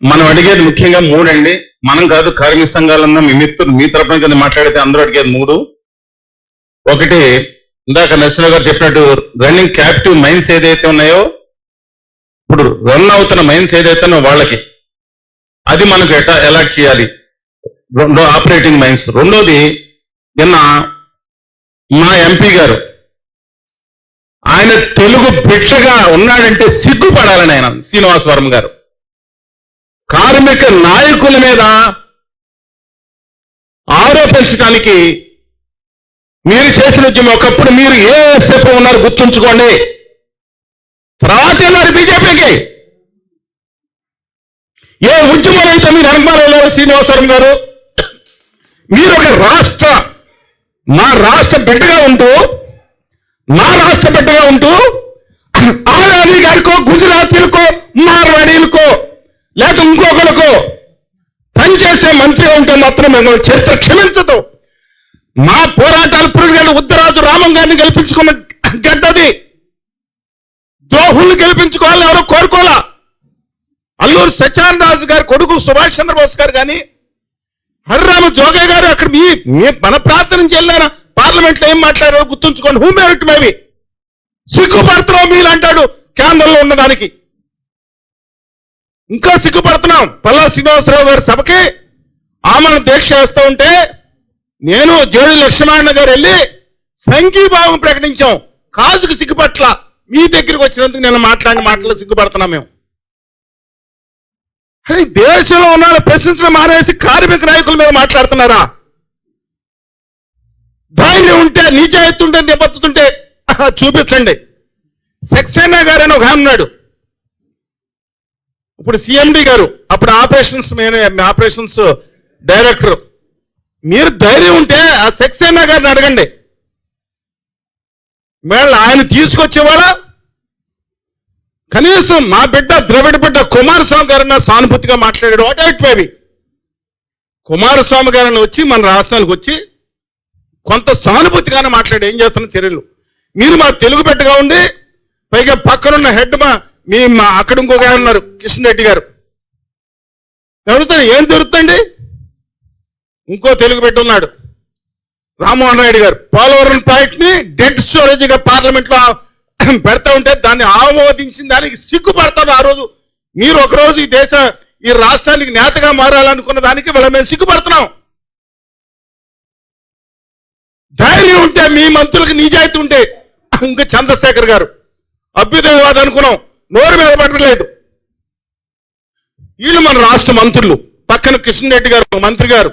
మనం అడిగేది ముఖ్యంగా మూడండి. మనం కాదు కార్మిక సంఘాలన్నా మీ మిత్రులు మీ తరపున కింద మాట్లాడితే అందరూ అడిగేది మూడు. ఒకటి ఇందాక నరసింహ గారు చెప్పినట్టు రన్నింగ్ క్యాప్టివ్ మైన్స్ ఏదైతే ఉన్నాయో ఇప్పుడు రన్ అవుతున్న మైన్స్ ఏదైతే వాళ్ళకి అది మనకు ఎట్లా అలాట్ చేయాలి? రెండో ఆపరేటింగ్ మైన్స్ రెండోది నిన్న మా ఎంపీ గారు ఆయన తెలుగు బిడ్డగా ఉన్నాడంటే సిగ్గుపడాలని ఆయన శ్రీనివాస్ వర్మ గారు. కార్మిక నాయకుల మీద ఆరోపించడానికి మీరు చేసిన ఉద్యమం ఒకప్పుడు మీరు ఏ స్టెప్ ఉన్నారు గుర్తుంచుకోండి. తర్వాత వెళ్ళారు బీజేపీకి. ఏ ఉద్యమం అయితే మీరు అనుమానంలో శ్రీనివాసరావు గారు మీరు ఒక రాష్ట్ర మా రాష్ట్ర బిడ్డగా ఉంటూ మా రాష్ట్ర బిడ్డగా ఉంటూ ఆదాని గారికో లేక ఇంకొకరికో పనిచేసే మంత్రి ఉంటే మాత్రం మిమ్మల్ని చరిత్ర క్షమించదు. మా పోరాటాలు పురుగులు ఉత్తరాజు రామం గారిని గెలిపించుకున్న గడ్డది. ద్రోహుల్ని గెలిపించుకోవాలని ఎవరో కోరుకోలా? అల్లూరు సత్యానరాజు గారి కొడుకు సుభాష్ చంద్రబోస్ గారు కానీ హరిరామ జోగే గారు అక్కడ మీ మీ మన ప్రార్థన నుంచి వెళ్ళారా పార్లమెంట్లో ఏం మాట్లాడారో గుర్తుంచుకోండి. హూ మెరిట్ మేవి సిగ్గుపడుతున్నావు మీరు అంటాడు కేంద్రంలో ఉన్నదానికి. ఇంకా సిగ్గుపడుతున్నాం. పల్లా శ్రీనివాసరావు గారి సభకి ఆమెను దీక్ష చేస్తూ ఉంటే నేను జోడి లక్ష్మణ గారు వెళ్ళి సంఘీభావం ప్రకటించాం. కాజుకు సిగ్గుపట్ల మీ దగ్గరికి వచ్చినందుకు నేను మాట్లాడిన మాటలు సిగ్గుపడుతున్నాం మేము. అరే దేశంలో ఉన్న ప్రశ్నించడం మానేసి కార్మిక నాయకుల మీద మాట్లాడుతున్నారా? ధైర్యం ఉంటే నిజాయితీ ఉంటే నిబద్ధతుంటే చూపించండి. సక్సేనా గారు అని ఒక ఆయన ఉన్నాడు. ఇప్పుడు సిఎండి గారు అప్పుడు ఆపరేషన్స్ ఆపరేషన్స్ డైరెక్టర్. మీరు ధైర్యం ఉంటే ఆ సక్సేనా గారిని అడగండి. మేళ ఆయన తీసుకొచ్చేవాళ్ళ కనీసం మా బిడ్డ ద్రవిడ బిడ్డ కుమారస్వామి గారన్నా సానుభూతిగా మాట్లాడాడు. వాట్ ఎయిట్ మేబీ కుమారస్వామి గారిని వచ్చి మన రాష్ట్రానికి వచ్చి కొంత సానుభూతిగానే మాట్లాడి ఏం చేస్తున్న చర్యలు? మీరు మా తెలుగు బిడ్డగా ఉండి పైగా పక్కనున్న హెడ్ మా మీ అక్కడ ఇంకొక ఆయన ఉన్నారు కిషన్ రెడ్డి గారు. జరుగుతుంది ఏం జరుగుతుంది ఇంకో తెలుగు పెట్టున్నాడు రామ్మోహన్ రెడ్డి గారు. పోలవరం ప్రాజెక్ట్ని డెడ్ స్టోరేజ్గా పార్లమెంట్లో పెడతా ఉంటే దాన్ని ఆమోదించిన దానికి సిగ్గుపడతారు ఆ రోజు. మీరు ఒకరోజు ఈ దేశ ఈ రాష్ట్రానికి నేతగా మారాలనుకున్న దానికి వీళ్ళ మేము సిగ్గుపడుతున్నాం. ధైర్యం ఉంటే మీ మంత్రులకు నిజాయితీ ఉంటే ఇంకా చంద్రశేఖర్ గారు. అభ్యుదయవాదం అనుకున్నాం. నోరు మీద పట్టలేదు వీళ్ళు మన రాష్ట్ర మంత్రులు. పక్కన కిషన్ రెడ్డి గారు ఒక మంత్రి గారు.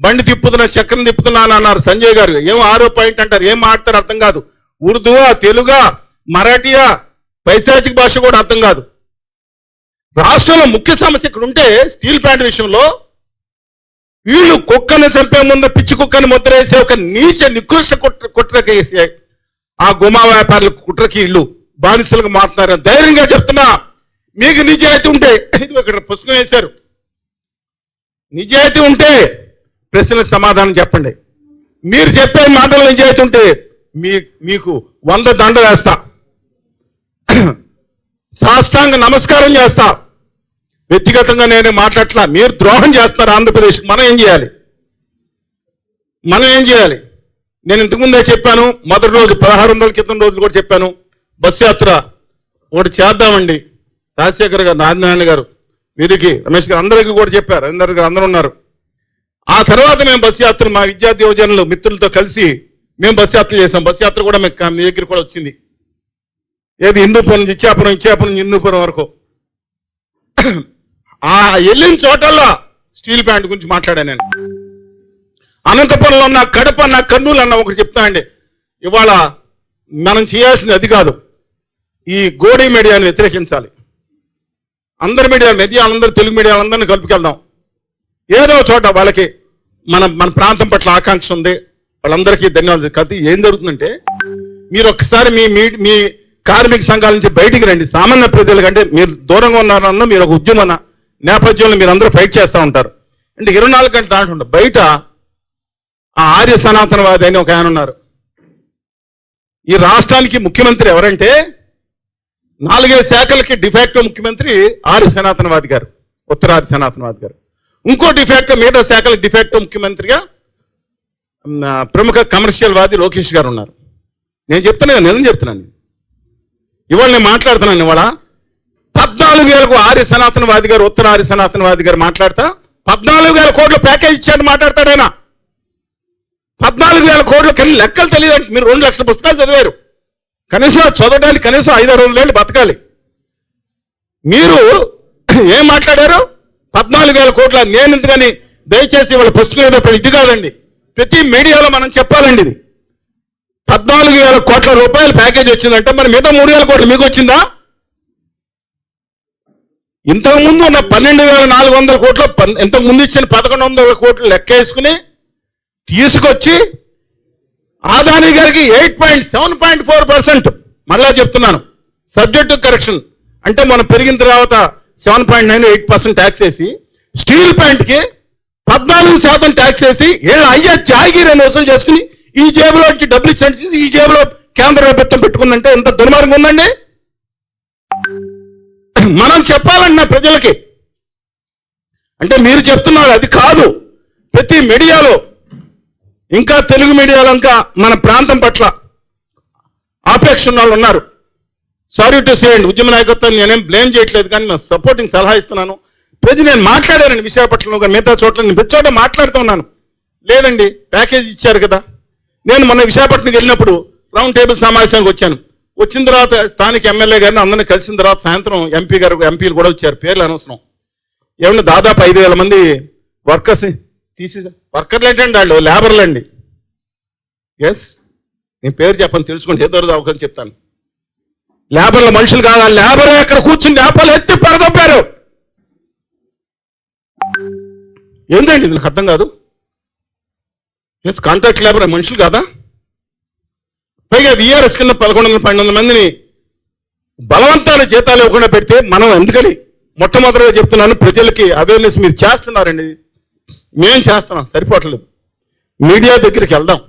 బండి తిప్పుతున్నా చక్రం తిప్పుతున్నా అని అన్నారు సంజయ్ గారు. ఏం ఆరో పాయింట్ అంటారు ఏం ఆడతారు అర్థం కాదు. ఉర్దూవా తెలుగా మరాఠీయా పైశాచిక భాష కూడా అర్థం కాదు. రాష్ట్రంలో ముఖ్య సమస్య ఇక్కడ ఉంటే స్టీల్ ప్లాంట్ విషయంలో వీళ్ళు కుక్కను చంపే ముందు పిచ్చి కుక్కను ముద్రేసే ఒక నీచ నికృష్ట కుట్ర కుట్రకేసే ఆ గుమా వ్యాపారులు కుట్రకి ఇల్లు బానిసలుగా మారుతున్నారు ధైర్యంగా చెప్తున్నా. మీకు నిజాయితీ ఉంటే ఇక్కడ పుస్తకం వేశారు. నిజాయితీ ఉంటే ప్రశ్నలకు సమాధానం చెప్పండి. మీరు చెప్పే మాటలు నిజాయితీ ఉంటే మీ మీకు వంద దండ వేస్తా. సాష్టాంగ నమస్కారం చేస్తా. వ్యక్తిగతంగా నేను మాట్లాడట్లా మీరు ద్రోహం చేస్తున్నారు ఆంధ్రప్రదేశ్ మనం ఏం చేయాలి? మనం ఏం చేయాలి? నేను ఇంతకుముందే చెప్పాను మొదటి రోజు పదహారు వందల క్రితం రోజులు కూడా చెప్పాను. బస్సు యాత్ర ఒకటి చేద్దామండి. రాజశేఖర్ గారు నారాయణ గారు వీరికి రమేష్ గారు అందరికీ కూడా చెప్పారు. అందరి గారు అందరూ ఉన్నారు. ఆ తర్వాత మేము బస్సు యాత్ర మా విద్యార్థి యువజనులు మిత్రులతో కలిసి మేము బస్సు యాత్ర చేసాం బస్సు యాత్ర కూడా మీకు మీ దగ్గర కూడా వచ్చింది. ఏది హిందూపురం నుంచి ఇచ్చాపురం ఇచ్చాపురం నుంచి హిందూపురం వరకు. ఆ వెళ్ళిన చోటల్లో స్టీల్ ప్లాంట్ గురించి మాట్లాడాను నేను. అనంతపురంలో ఉన్న కడప నా కర్నూలు అన్న ఒకటి చెప్తా అండి ఇవాళ మనం చేయాల్సింది అది కాదు. ఈ గోడీ మీడియాని వ్యతిరేకించాలి. అందరి మీడియా మీడియా తెలుగు మీడియా అందరిని కలుపుకెళ్దాం. ఏదో చోట వాళ్ళకి మన మన ప్రాంతం పట్ల ఆకాంక్ష ఉంది. వాళ్ళందరికీ ధన్యవాదాలు కథ ఏం జరుగుతుందంటే మీరు ఒక్కసారి మీ మీ మీ కార్మిక సంఘాల నుంచి బయటికి రండి. సామాన్య ప్రజల కంటే మీరు దూరంగా ఉన్నారన్న మీరు ఒక ఉద్యమన నేపథ్యంలో మీరు అందరూ ఫైట్ చేస్తూ ఉంటారు. అంటే ఇరవై నాలుగు గంటలు దాంట్లో బయట ఆ ఆర్య సనాతనవాది అని ఒక ఆయన ఉన్నారు. ఈ రాష్ట్రానికి ముఖ్యమంత్రి ఎవరంటే నాలుగైదు శాఖలకి డిఫాక్టో ముఖ్యమంత్రి ఆర్య సనాతనవాది గారు ఉత్తరాది సనాతనవాది గారు. ఇంకో డిఫెక్ట్ మిగతా శాఖల డిఫెక్ట్ ముఖ్యమంత్రిగా ప్రముఖ కమర్షియల్ వాది లోకేష్ గారు ఉన్నారు. నేను చెప్తున్నా కదా, నేను. చెప్తున్నాను ఇవాళ నేను మాట్లాడుతున్నాను ఇవాళ. పద్నాలుగు వేలకు ఆర్య సనాతనవాది గారు ఉత్తర ఆర్య సనాతనవాది గారు మాట్లాడతా. పద్నాలుగు వేల కోట్ల ప్యాకేజ్ ఇచ్చాడు మాట్లాడతాడు ఆయన. పద్నాలుగు వేల కోట్ల కింద లెక్కలు తెలియదు మీరు రెండు లక్షల పుస్తకాలు చదివారు. కనీసం చదవడానికి కనీసం ఐదు ఆరు రోజులు బతకాలి. మీరు ఏం మాట్లాడారు? పద్నాలుగు వేల కోట్ల నేను ఎందుకని దయచేసి వాళ్ళ పుస్తకం ఏదో ఇది కాదండి. ప్రతి మీడియాలో మనం చెప్పాలండి ఇది. పద్నాలుగు వేల కోట్ల రూపాయల ప్యాకేజ్ వచ్చిందంటే మరి మిగతా మూడు వేల కోట్లు మీకు వచ్చిందా? ఇంతకుముందు ఉన్న పన్నెండు వేల నాలుగు వందల కోట్లు ఇంతకుముందు ఇంతకు ముందు ఇచ్చిన పదకొండు వందల కోట్లు లెక్క వేసుకుని తీసుకొచ్చి ఆదాని గారికి eight point seven point four percent. మళ్ళా చెప్తున్నాను. Subject correction. అంటే మనం పెరిగిన తర్వాత seven point nine eight percent tax వేసి స్టీల్ ప్యాంట్కి పద్నాలుగు శాతం ట్యాక్స్ వేసి ఏళ్ళు అయ్యా జాగిర్ అని వసూలు చేసుకుని ఈ జేబులో వచ్చి డబ్బులు ఇచ్చి ఈ జేబులో కేంద్ర ప్రభుత్వం పెట్టుకుందంటే ఎంత దుర్మార్గం ఉందండి? మనం చెప్పాలన్న ప్రజలకి. అంటే మీరు చెప్తున్నారు అది కాదు. ప్రతి మీడియాలో ఇంకా తెలుగు మీడియాలో ఇంకా మన ప్రాంతం పట్ల ఆపేక్ష ఉన్న వాళ్ళు ఉన్నారు. సారీ టు సేయండి ఉద్యమ నాయకత్వం నేనేం బ్లేమ్ చేయట్లేదు కానీ నేను సపోర్టింగ్ సలహా ఇస్తున్నాను. ప్రతి నేను మాట్లాడానండి విశాఖపట్నంలో మిగతా చోట్ల నేను ప్రతి చోట మాట్లాడుతున్నాను లేదండి ప్యాకేజ్ ఇచ్చారు కదా. నేను మొన్న విశాఖపట్నంకి వెళ్ళినప్పుడు రౌండ్ టేబుల్ సమావేశానికి వచ్చాను. వచ్చిన తర్వాత స్థానిక ఎమ్మెల్యే గారిని అందరిని కలిసిన తర్వాత సాయంత్రం ఎంపీ గారు ఎంపీలు కూడా వచ్చారు. పేర్లు అనవసరం. ఏమన్నా దాదాపు ఐదు వేల మంది వర్కర్స్ తీసి వర్కర్లు ఏంటండి వాళ్ళు? లేబర్లు అండి ఎస్ నేను పేరు చెప్పను తెలుసుకోండి ఏదో అవకాశం చెప్తాను. లేబర్ల మనుషులు కాదు ఆ లేబర్ ఎక్కడ కూర్చుని లేపలు ఎత్తి పడదొప్పారు ఏందండి దీనికి అర్థం కాదు. ఎస్ కాంట్రాక్ట్ లేబర్ మనుషులు కాదా? పైగా విఆర్ఎస్ కింద పదకొండు వందల పన్నెండు మందిని బలవంతాన జీతాలు ఇవ్వకుండా పెడితే మనం ఎందుకని? మొట్టమొదటిగా చెప్తున్నాను ప్రజలకి అవేర్నెస్ మీరు చేస్తున్నారండి. మేం చేస్తున్నాం సరిపోవట్లేదు. మీడియా దగ్గరికి వెళ్దాం.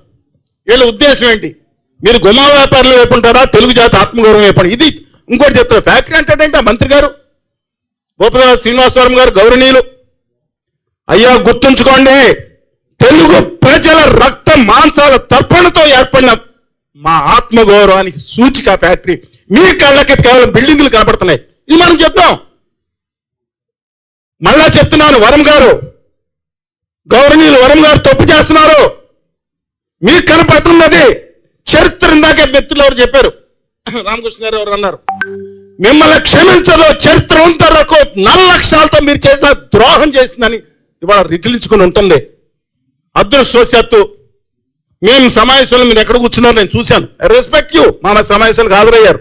వీళ్ళ ఉద్దేశం ఏంటి? మీరు గుమా వ్యాపారులు వైపుంటారా తెలుగు జాతి ఆత్మగౌరవం వైపు ఇది ఇంకోటి చెప్తారు ఫ్యాక్టరీ అంటాడంటే మంత్రి గారు గోపరాజు శ్రీనివాసవరం గారు గౌరవనీయులు. అయ్యా గుర్తుంచుకోండి తెలుగు ప్రజల రక్త మాంసాల తర్పణతో ఏర్పడిన మా ఆత్మగౌరవానికి సూచిక ఫ్యాక్టరీ. మీ కళ్ళకి కేవలం బిల్డింగులు కనబడుతున్నాయి ఇది మనం చెప్తాం. మళ్ళా చెప్తున్నాను వరం గారు. గౌరవనీయులు వరం గారు తప్పు చేస్తున్నారు. మీకు కనపడుతున్నది చరిత్ర ఇందాకే వ్యక్తులు ఎవరు చెప్పారు. రామకృష్ణ గారు ఎవరు అన్నారు. మిమ్మల్ని క్షమించదు చరిత్ర ఉంతరకు నల్లక్షాలతో మీరు చేసిన ద్రోహం చేసిందని ఇవాళ రిగిలించుకుని ఉంటుంది. అదృష్టవశాత్తు మేము సమావేశంలో మీరు ఎక్కడ కూర్చున్నారు నేను చూశాను. రెస్పెక్ట్ యూ మన సమావేశాలకు హాజరయ్యారు.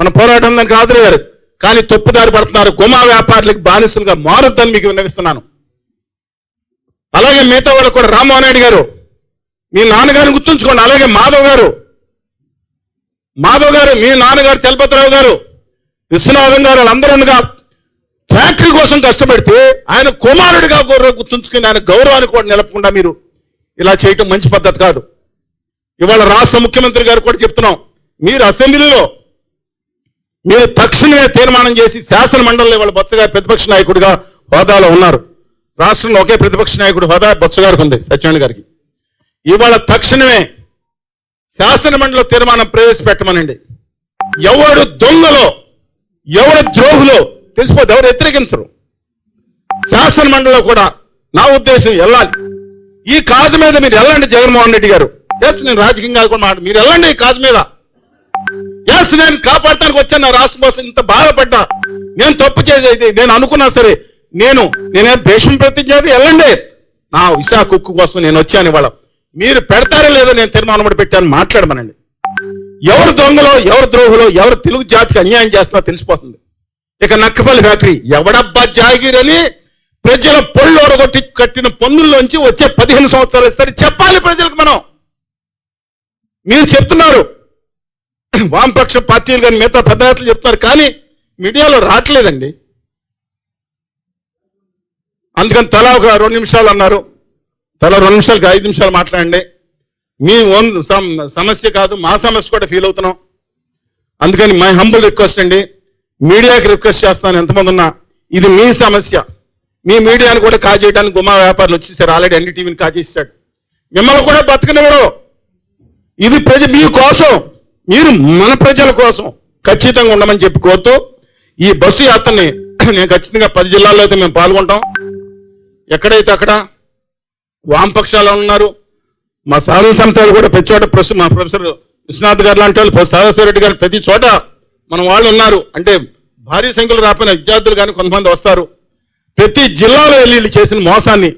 మన పోరాటం దానికి హాజరయ్యారు. కానీ తప్పుదారి పడుతున్నారు. గుమా వ్యాపారులకు బానిసలుగా మారుద్దని మీకు విన్నవిస్తున్నాను. అలాగే మిగతా వాళ్ళు కూడా రామ్మోహన్ రెడ్డి గారు. మీ నాన్నగారిని గుర్తుంచుకోండి. అలాగే మాధవ్ గారు. మాధవ్ గారు మీ నాన్నగారు చలపతిరావు గారు విశ్వనాథం గారు వాళ్ళందరూగా ఫ్యాక్టరీ కోసం కష్టపడితే ఆయన కుమారుడిగా గుర్తుంచుకుని ఆయన గౌరవాన్ని కూడా నిలపకుండా మీరు ఇలా చేయటం మంచి పద్ధతి కాదు. ఇవాళ రాష్ట్ర ముఖ్యమంత్రి గారు కూడా చెప్తున్నాం. మీరు అసెంబ్లీలో మీరు తక్షణమే తీర్మానం చేసి శాసన మండలిలో ఇవాళ బొత్సగా ప్రతిపక్ష నాయకుడిగా హోదాలో ఉన్నారు. రాష్ట్రంలో ఒకే ప్రతిపక్ష నాయకుడు హోదా బొత్స గారికి ఉంది సత్యనారాయణ గారికి. ఇవాళ తక్షణమే శాసనమండలి తీర్మానం ప్రవేశపెట్టమనండి. ఎవడు దొంగలో ఎవడు ద్రోహులో తెలిసిపోతే ఎవరు వ్యతిరేకించరు. శాసనమండలిలో కూడా నా ఉద్దేశం వెళ్ళాలి. ఈ కాజు మీద మీరు వెళ్ళండి జగన్మోహన్ రెడ్డి గారు. ఎస్ నేను రాజకీయంగా కాకుండా మాట మీరు వెళ్ళండి ఈ కాజు మీద. ఎస్ నేను కాపాడటానికి వచ్చాను నా రాష్ట్రం కోసం ఇంత బాధపడ్డా. నేను తప్పు చేసేది నేను అనుకున్నా సరే నేను నేనే దేశం ప్రతిజ్ఞాది వెళ్ళండి. నా విశాఖ ఉక్కు కోసం నేను వచ్చాను ఇవాళ. మీరు పెడతారో లేదో నేను తీర్మానం కూడా పెట్టాను మాట్లాడమనండి. ఎవరు దొంగలో ఎవరు ద్రోహులో ఎవరు తెలుగు జాతికి అన్యాయం చేస్తున్నా తెలిసిపోతుంది. ఇక నక్కపల్లి ఫ్యాక్టరీ ఎవడబ్బా జాగీర్ అని ప్రజల పొళ్ళు ఒడగొట్టి కట్టిన పన్నుల్లోంచి వచ్చే పదిహేను సంవత్సరాలు ఇస్తారు. చెప్పాలి ప్రజలకు మనం. మీరు చెప్తున్నారు. వామపక్ష పార్టీలు కానీ మిగతా పెద్దలు చెప్తున్నారు కానీ మీడియాలో రావట్లేదండి. అందుకని తలా ఒక రెండు నిమిషాలు అన్నారు. తలా రెండు నిమిషాలకి ఐదు నిమిషాలు మాట్లాడండి. మీ ఓన్ సమస్య కాదు మా సమస్య కూడా ఫీల్ అవుతున్నాం. అందుకని మై హంబుల్ రిక్వెస్ట్ అండి. మీడియాకి రిక్వెస్ట్ చేస్తాను ఎంతమంది ఉన్నా. ఇది మీ సమస్య. మీ మీడియాను కూడా కాజేయడానికి గుమా వ్యాపారులు వచ్చేసారు. ఆల్రెడీ ఎన్డీటీవీని కాజేసాడు మిమ్మల్ని కూడా బతకనివ్వరు ఇది ప్రజ మీ కోసం. మీరు మన ప్రజల కోసం ఖచ్చితంగా ఉండమని చెప్పి కోరుతూ ఈ బస్సు యాత్రని నేను ఖచ్చితంగా పది జిల్లాల్లో అయితే మేము పాల్గొంటాం. ఎక్కడైతే అక్కడ వామపక్షాలు ఉన్నారు మా సాధన సంస్థలు కూడా ప్రతి చోట ప్రస్తుతం మా ప్రొఫెసర్ విశ్వనాథ్ గారు లాంటి వాళ్ళు గారు ప్రతి చోట మన వాళ్ళు ఉన్నారు. అంటే భారీ సంఖ్యలో రాకపోయిన విద్యార్థులు కానీ కొంతమంది వస్తారు. ప్రతి జిల్లాలో వెళ్ళి వీళ్ళు చేసిన మోసాన్ని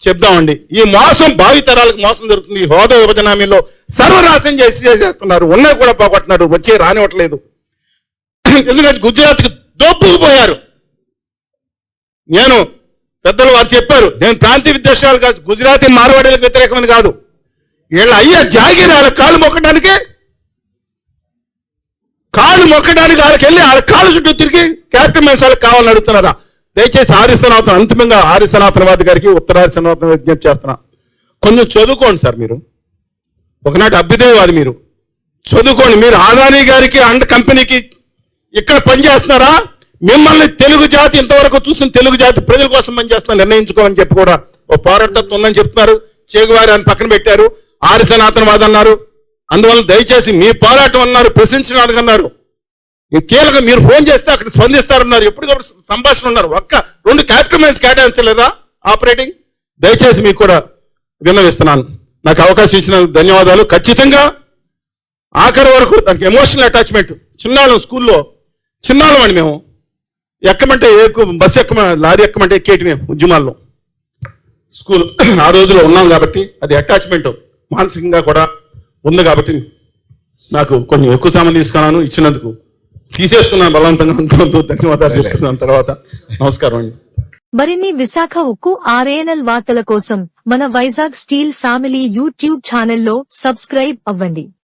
చెప్దామండి. ఈ మోసం భావితరాలకు మోసం జరుగుతుంది ఈ హోదా విభజన హామీలో చేసి చేసేస్తున్నారు. ఉన్నాయి కూడా పోగొట్టున్నారు వచ్చి రానివ్వట్లేదు. ఎందుకంటే గుజరాత్కి దోపుకుపోయారు నేను పెద్దలు వారు చెప్పారు నేను ప్రాంతీయ విద్వేషాలు కాదు గుజరాతీ మార్వాడీలకు వ్యతిరేకమని కాదు. వీళ్ళ అయ్యా జాగిరి వాళ్ళ కాళ్ళు మొక్కడానికి కాళ్ళు మొక్కడానికి వాళ్ళకి వెళ్ళి వాళ్ళ కాళ్ళు చుట్టూ తిరిగి క్యాప్టెన్ మెన్సాలకు కావాలని అడుగుతున్నారా? దయచేసి ఆరిసనాథం అంతిమంగా ఆరిసనాథనవాది గారికి ఉత్తరారిసనాథం విజ్ఞప్తి చేస్తున్నా. కొంచెం చదువుకోండి సార్ మీరు. ఒకనాటి అభ్యుదయవాది మీరు. చదువుకోండి. మీరు ఆదాని గారికి అండ్ కంపెనీకి ఇక్కడ పనిచేస్తున్నారా? మిమ్మల్ని తెలుగు జాతి ఇంతవరకు చూసిన తెలుగు జాతి ప్రజల కోసం పనిచేస్తున్నా నిర్ణయించుకోమని చెప్పి కూడా ఓ పోరాటత్వం ఉందని చెప్తున్నారు. చేగువారి అని పక్కన పెట్టారు. ఆరిసనాథనవాది అన్నారు. అందువల్ల దయచేసి మీ పోరాటం అన్నారు ప్రశ్నించడానికి అన్నారు. కీలక మీరు ఫోన్ చేస్తే అక్కడ స్పందిస్తారన్నారు. ఎప్పటికప్పుడు సంభాషణ ఉన్నారు. ఒక్క రెండు క్యాపిటల్ మైన్స్ కేటాయించలేదా ఆపరేటింగ్? దయచేసి మీకు కూడా విన్నవిస్తున్నాను. నాకు అవకాశం ఇచ్చిన ధన్యవాదాలు. ఖచ్చితంగా ఆఖరి వరకు దానికి ఎమోషనల్ అటాచ్మెంట్. చిన్నాళ్ళం స్కూల్లో చిన్నాళ్ళం అండి మేము. ఎక్కమంటే ఎక్కు బస్సు ఎక్కమ లారీ ఎక్కమంటే ఎక్కేటి మేము ఉద్యమాల్లో. స్కూల్ ఆ రోజులో ఉన్నాం కాబట్టి అది అటాచ్మెంట్. మానసికంగా కూడా ఉంది కాబట్టి నాకు కొంచెం ఎక్కువ సామాన్ తీసుకున్నాను ఇచ్చినందుకు. తీసేసుకున్నాను బలవంతంగా అనుకోవద్దు ధన్యవాదాలు చెప్తున్నాను తర్వాత. నమస్కారం అండి. మరిన్ని విశాఖ ఉక్కు ఆర్ఏఎన్ఎల్ వార్తల కోసం మన వైజాగ్ స్టీల్ ఫ్యామిలీ యూట్యూబ్ ఛానల్లో సబ్స్క్రైబ్ అవ్వండి.